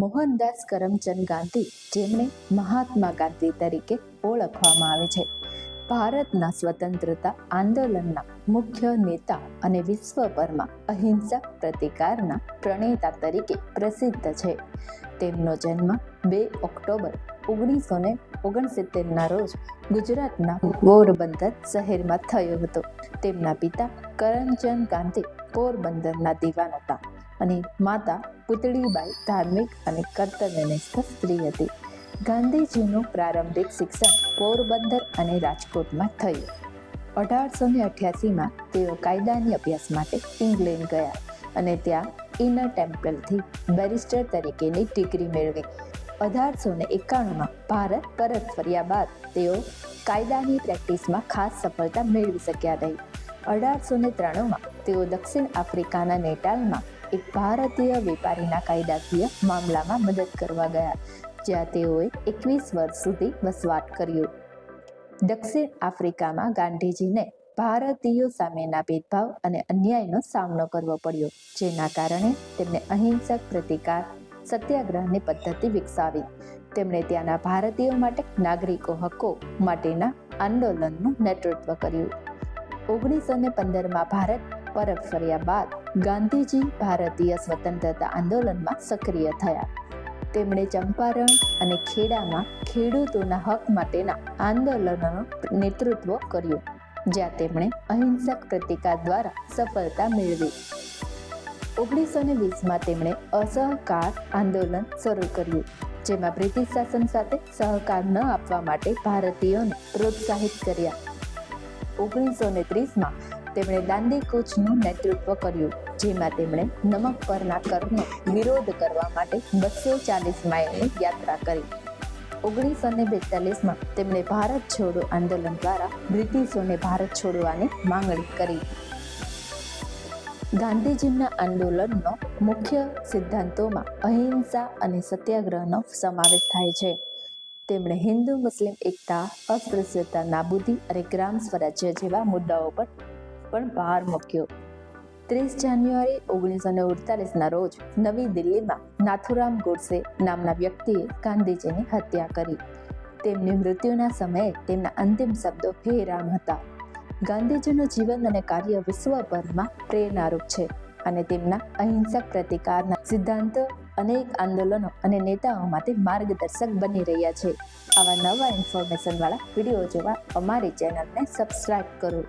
મોહનદાસ કરમચંદ ગાંધી, જેમને મહાત્મા ગાંધી તરીકે ઓળખવામાં આવે છે. ભારતના સ્વતંત્રતા આંદોલનના મુખ્ય નેતા અને વિશ્વભરમાં અહિંસક પ્રતિકારના પ્રણેતા તરીકે પ્રસિદ્ધ છે. તેમનો જન્મ બે ઓક્ટોબર ઓગણીસો ને ઓગણસિત્તેરના રોજ ગુજરાતના પોરબંદર શહેરમાં થયો હતો. તેમના પિતા કરમચંદ ગાંધી પોરબંદરના દીવાન હતા. અને માતા પુતળીબાઈ ધાર્મિક અને કર્તવ્યનિષ્ઠ સ્ત્રી હતી. ગાંધીજીનું પ્રારંભિક શિક્ષણ પોરબંદર અને રાજકોટમાં થયું. અઢારસો ને અઠ્યાસીમાં તેઓ કાયદાની અભ્યાસ માટે ઇંગ્લેન્ડ ગયા અને ત્યાં ઇનર ટેમ્પલથી બેરિસ્ટર તરીકેની ડિગ્રી મેળવી. અઢારસો ને એકાણુંમાં ભારત પરત ફર્યા બાદ તેઓ કાયદાની પ્રેક્ટિસમાં ખાસ સફળતા મેળવી શક્યા નહીં. અઢારસો ને ત્રાણુંમાં તેઓ દક્ષિણ આફ્રિકાના નેટાલમાં એક ભારતીય વેપારીના કાયદાકીય મામલામાં મદદ કરવા ગયા, જ્યાં તેઓએ એકવીસ વર્ષ સુધી વસવાટ કર્યો. દક્ષિણ આફ્રિકામાં ગાંધીજીને ભારતીયો સામેના ભેદભાવ અને અન્યાયનો સામનો કરવો પડ્યો, જેના કારણે તેમણે અહિંસક પ્રતિકાર, સત્યાગ્રહની પદ્ધતિ વિકસાવી. તેમણે ત્યાંના ભારતીયો માટે નાગરિકો હક્કો માટેના આંદોલનનું નેતૃત્વ કર્યું. ઓગણીસો ને પંદરમાં ભારત પરત ફર્યા બાદ ગાંધીજી ભારતીય સ્વતંત્રતા આંદોલનમાં સક્રિય થયા. તેમણે ચંપારણ અને ખેડામાં ખેડૂતોના હક માટેના આંદોલનનું નેતૃત્વ કર્યું, જ્યાં તેમણે અહિંસક પ્રતિકાર દ્વારા સફળતા મેળવી. ઓગણીસો ને વીસમાં તેમણે અસહકાર આંદોલન શરૂ કર્યું, જેમાં બ્રિટિશ શાસન સાથે સહકાર ન આપવા માટે ભારતીયોને પ્રોત્સાહિત કર્યા. ઓગણીસો ને ત્રીસમાં તેમણે દાંડી કૂચનું નેતૃત્વ કર્યું, જેમાં તેમણે નમક પરના કરનો વિરોધ કરવા માટે બસો ચાલીસ માઇલની યાત્રા કરી. ઓગણીસો ને બેતાલીસમાં તેમણે ભારત છોડો આંદોલન દ્વારા બ્રિટિશોને ભારત છોડવાની માંગણી કરી. ગાંધીજીના આંદોલનનો મુખ્ય સિદ્ધાંતોમાં અહિંસા અને સત્યાગ્રહનો સમાવેશ થાય છે. તેમણે હિન્દુ, મુસ્લિમ, એકતા અસ્પૃશ્યતા નાબૂદી અને ગ્રામ સ્વરાજ્ય જેવા મુદ્દાઓ પર પણ ભાર મૂક્યો. ત્રીસ જાન્યુઆરી ઓગણીસો ને અડતાલીસના રોજ નવી દિલ્હીમાં નાથુરામ ગોડસે નામના વ્યક્તિએ ગાંધીજીની હત્યા કરી. તેમની મૃત્યુના સમયે તેમના અંતિમ શબ્દો હે રામ હતા. ગાંધીજીનું જીવન અને કાર્ય વિશ્વભરમાં પ્રેરણારૂપ છે અને તેમના અહિંસક પ્રતિકારના સિદ્ધાંતો અનેક આંદોલનો અને નેતાઓ માટે માર્ગદર્શક બની રહ્યા છે. આવા નવા ઇન્ફોર્મેશનવાળા વીડિયો જોવા અમારી ચેનલને સબસ્ક્રાઈબ કરો.